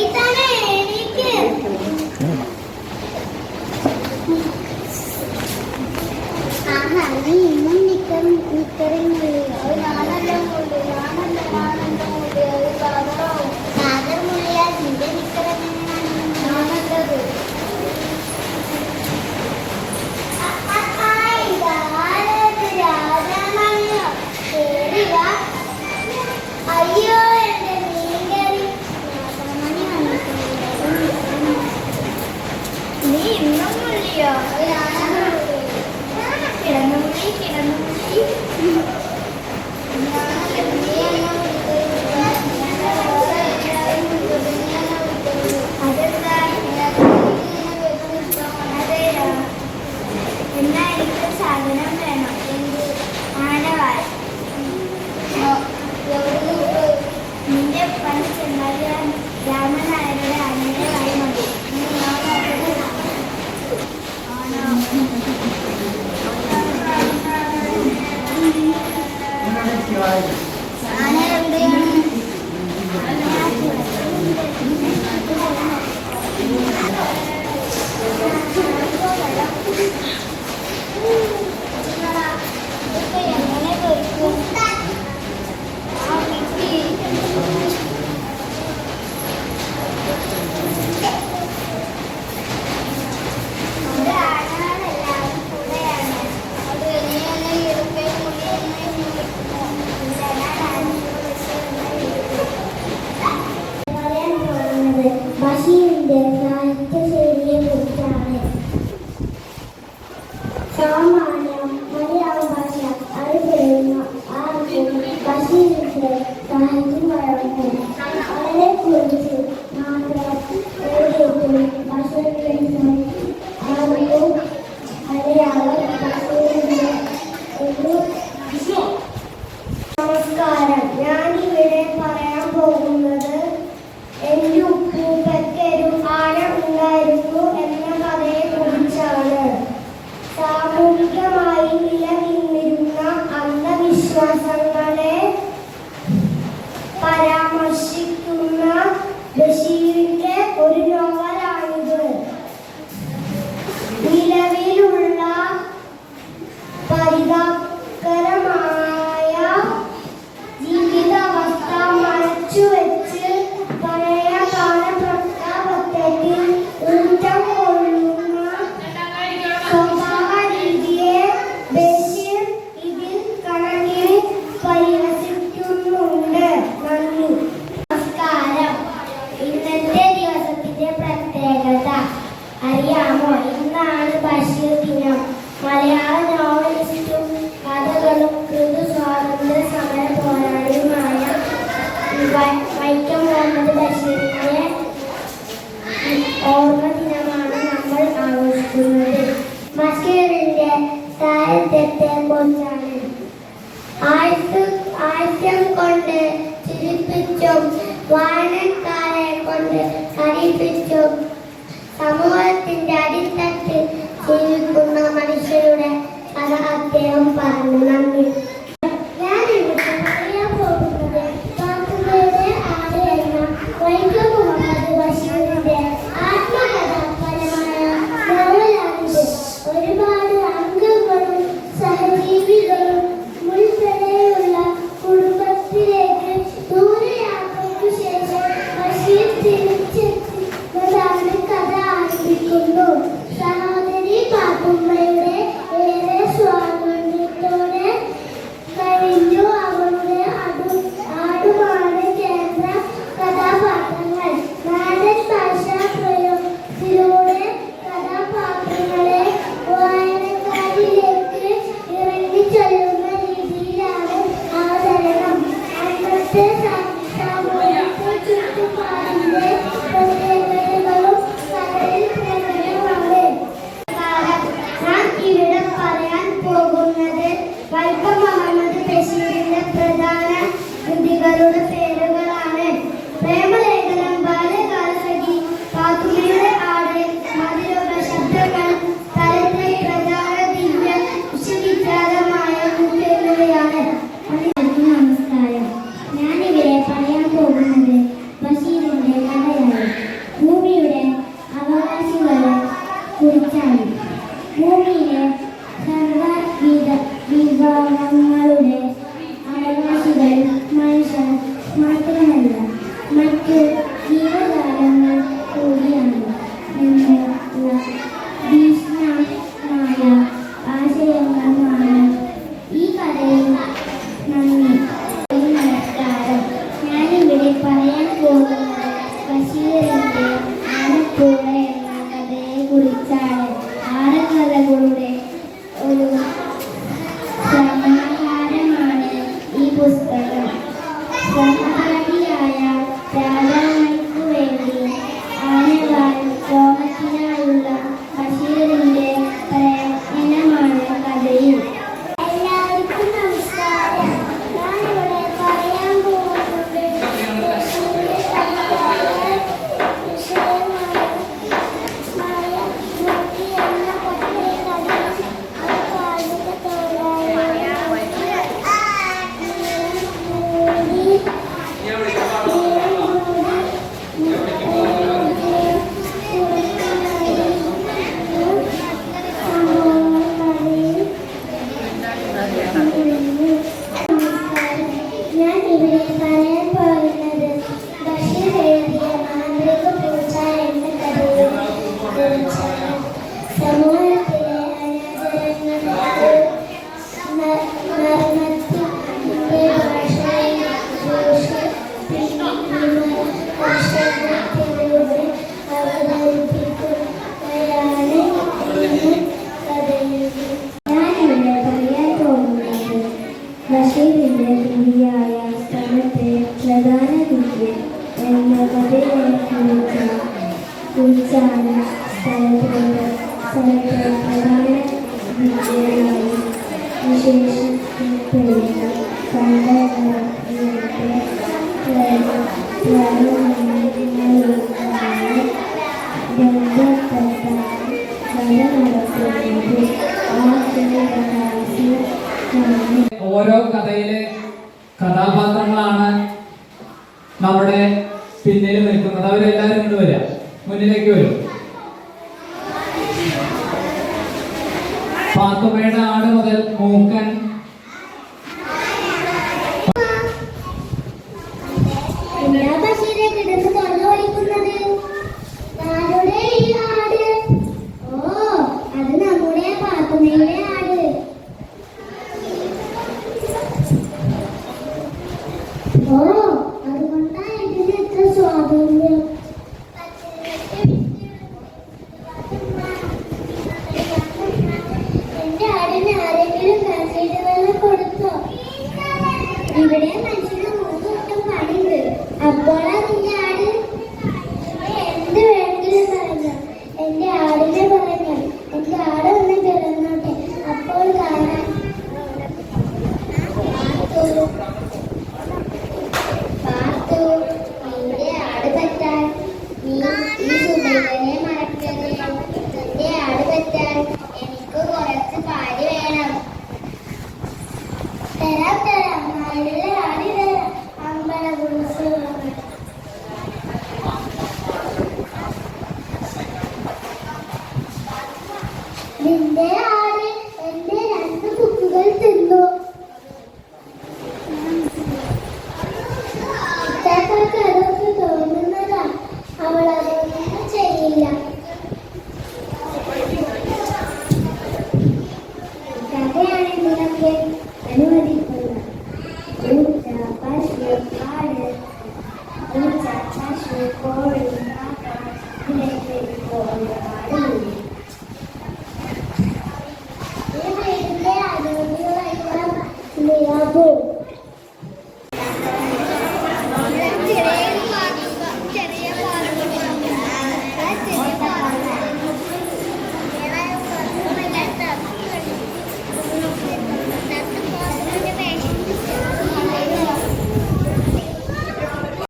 Thank you. കിടന്നു കിടന്നു ആനയുണ്ട് ബാസ്കറ്റിന്റെ താരതത്തെ കൊണ്ടാണ് ആഴ്ചം കൊണ്ട് ചിരിപ്പിച്ചും വായനക്കാരെ കൊണ്ട് കരയിപ്പിച്ചും സമൂഹത്തിന്റെ അടിത്തട്ടിൽ ജീവിക്കുന്ന മനുഷ്യരുടെ കഥ അദ്ദേഹം പറഞ്ഞു. നന്ദി. Thank you. പാത്തുമ്മയുടെ ആട് മുതൽ മൂക്കൻ. എന്താ പണിയുണ്ട് അപ്പോഴാ നിന്റെ ആ